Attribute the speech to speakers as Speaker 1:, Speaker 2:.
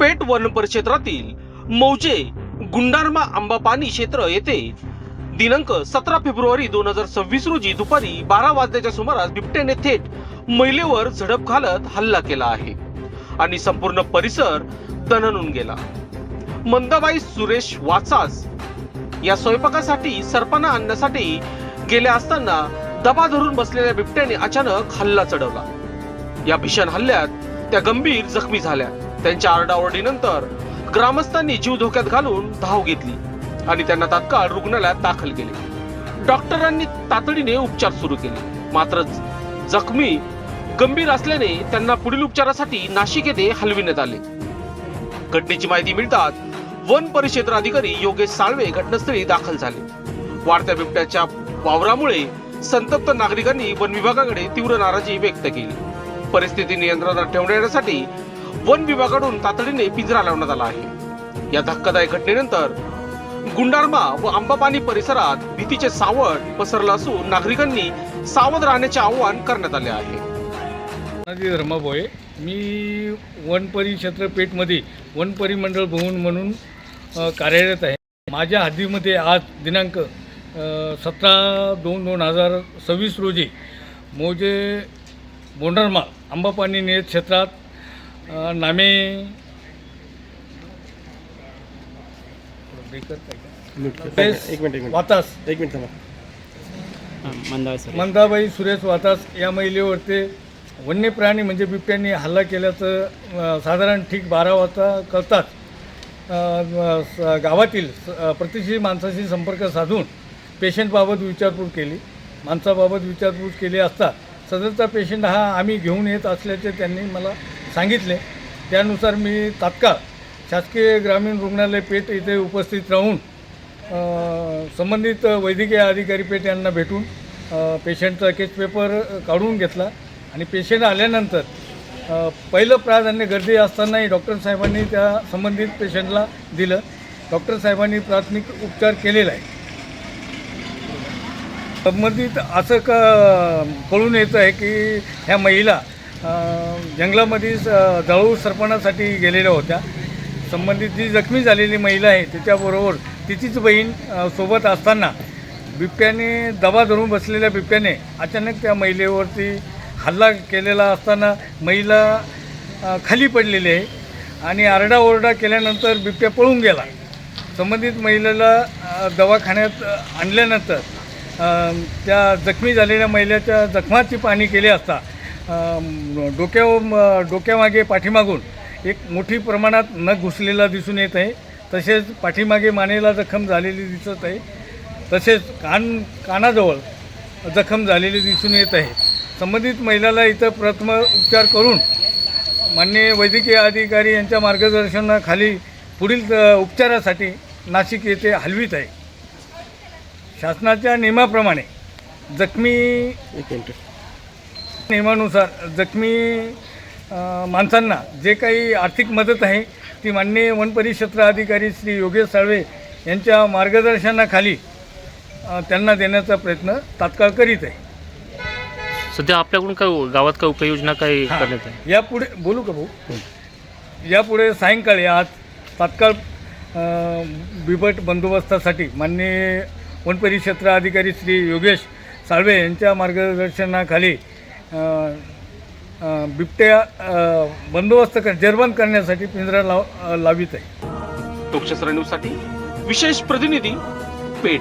Speaker 1: पेट one परिक्षेत्रातील मौजे गुंडारमा आंबापानी क्षेत्र येथे दिनांक सतरा फेब्रुवारी दोन हजार सव्वीस रोजी दुपारी बारा वाजल्याच्या सुमारास बिबट्याने थेट महिलेवर झडप घालत हल्ला केला आहे आणि संपूर्ण परिसर दणनून गेला. मंदाबाई सुरेश वाचास या स्वयंपाकासाठी सरपणा आणण्यासाठी गेले असताना दबा धरून बसलेल्या बिबट्याने अचानक हल्ला चढवला. या भीषण हल्ल्यात त्या गंभीर जखमी झाल्या. त्यांच्या आरडाओरडीनंतर ग्रामस्थांनी जीव धोक्यात घालून धाव घेतली आणि त्यांना तात्काळ रुग्णालयात दाखल केले. डॉक्टरांनी तातडीने उपचार सुरू केले. मात्र जखमी गंभीर असल्याने त्यांना पुढील उपचारासाठी नाशिक येथे हलविण्यात आले. घटनेची माहिती मिळताच वन परिक्षेत्र अधिकारी योगेश साळवे घटनास्थळी दाखल झाले. वाढत्या बिबट्याच्या वावरामुळे संतप्त नागरिकांनी वन विभागाकडे तीव्र नाराजी व्यक्त केली. परिस्थिती नियंत्रणात ठेवण्यासाठी वन विभागाकडून तातडीने पिंजरा लावण्यात आला आहे. या धक्कादायक घटनेनंतर गुंडारमा व आंबापानी परिसरात भीतीचे सावट पसरलं असून नागरिकांनी सावध राहण्याचे आवाहन करण्यात आले आहे.
Speaker 2: धर्माभोये मी वन परिक्षेत्र पेठमध्ये वन परिमंडळ भवन म्हणून कार्यरत आहे. माझ्या हद्दीमध्ये आज दिनांक सतरा दोन दोन हजार सव्वीस रोजी मोजे बोंडरमा आंबापाणी नियत क्षेत्रात नामे सुरेश
Speaker 3: एक मिनिट एक मिनिट.
Speaker 2: वातास.
Speaker 3: एक मिनिट थांबा.
Speaker 4: मंदाव सर
Speaker 2: मंदाबाई सुरेश वातास या महिलेवरती वन्य प्राणी म्हणजे बिबट्यांनी हल्ला केल्याचं साधारण ठीक बारा वाजता कळताच गावातील प्रतिष्ठित माणसाशी संपर्क साधून पेशंटबाबत विचारपूस केली. माणसाबाबत विचारपूस केली असता सदरचा पेशंट हा आम्ही घेऊन येत असल्याचे त्यांनी मला सांगितले. त्यानुसार मी तात्काळ शासकीय ग्रामीण रुग्णालय पेठ इथे उपस्थित राहून संबंधित वैद्यकीय अधिकारी पेठ यांना भेटून पेशंटचा केस पेपर काढून घेतला. आणि पेशंट आल्यानंतर पहिलं प्राधान्य गर्दी असतानाही डॉक्टर साहेबांनी त्या संबंधित पेशंटला दिलं. डॉक्टर साहेबांनी प्राथमिक उपचार केलेला आहे. संबंधित असं क कळून येतं आहे की ह्या महिला जंगलामध्ये स- जळू सरपणासाठी गेलेल्या होत्या. संबंधित जी जखमी झालेली महिला आहे त्याच्याबरोबर तिचीच बहीण सोबत असताना बिबट्याने दबा धरून बसलेल्या बिबट्याने अचानक त्या महिलेवरती हल्ला केलेला असताना महिला खाली पडलेली आहे आणि आरडाओरडा केल्यानंतर बिबट्या पळून गेला. संबंधित महिलेला दवाखान्यात आणल्यानंतर त्या जखमी झालेल्या महिलेच्या जखमाची पाहणी केली असता डोक्या डोक्यामागे पाठीमागून एक मोठी प्रमाणात नख घुसलेला दिसून येत आहे. तसेच पाठीमागे मानेला जखम झालेली दिसत आहे. तसेच कान कानाजवळ जखम झालेली दिसून येत आहे. संबंधित महिलाला इथं प्रथम उपचार करून मान्य वैद्यकीय अधिकारी यांच्या मार्गदर्शनाखाली पुढील उपचारासाठी नाशिक येथे हलवीत आहे. शासनाच्या नियमाप्रमाणे जखमी
Speaker 3: एक मिनिट.
Speaker 2: नियमानुसार जखमी माणसांना जे काही आर्थिक मदत आहे ती माननीय वन परिक्षेत्र अधिकारी श्री योगेश साळवे यांच्या मार्गदर्शनाखाली त्यांना देण्याचा प्रयत्न तात्काळ करीत आहे.
Speaker 4: सध्या आपल्याकडून काय गावात काय उपाययोजना काय. करण्यात आहे
Speaker 2: यापुढे बोलू का भाऊ? यापुढे सायंकाळी आज तात्काळ बिबट बंदोबस्तासाठी माननीय वन परिक्षेत्र अधिकारी श्री योगेश साळवे यांच्या मार्गदर्शनाखाली बिबट्या बंदोबस्त कर जर्मन करण्यासाठी पिंजरा लाव लावित आहे.
Speaker 1: लोकशास्त्र न्यूजसाठी विशेष प्रतिनिधी पेठ.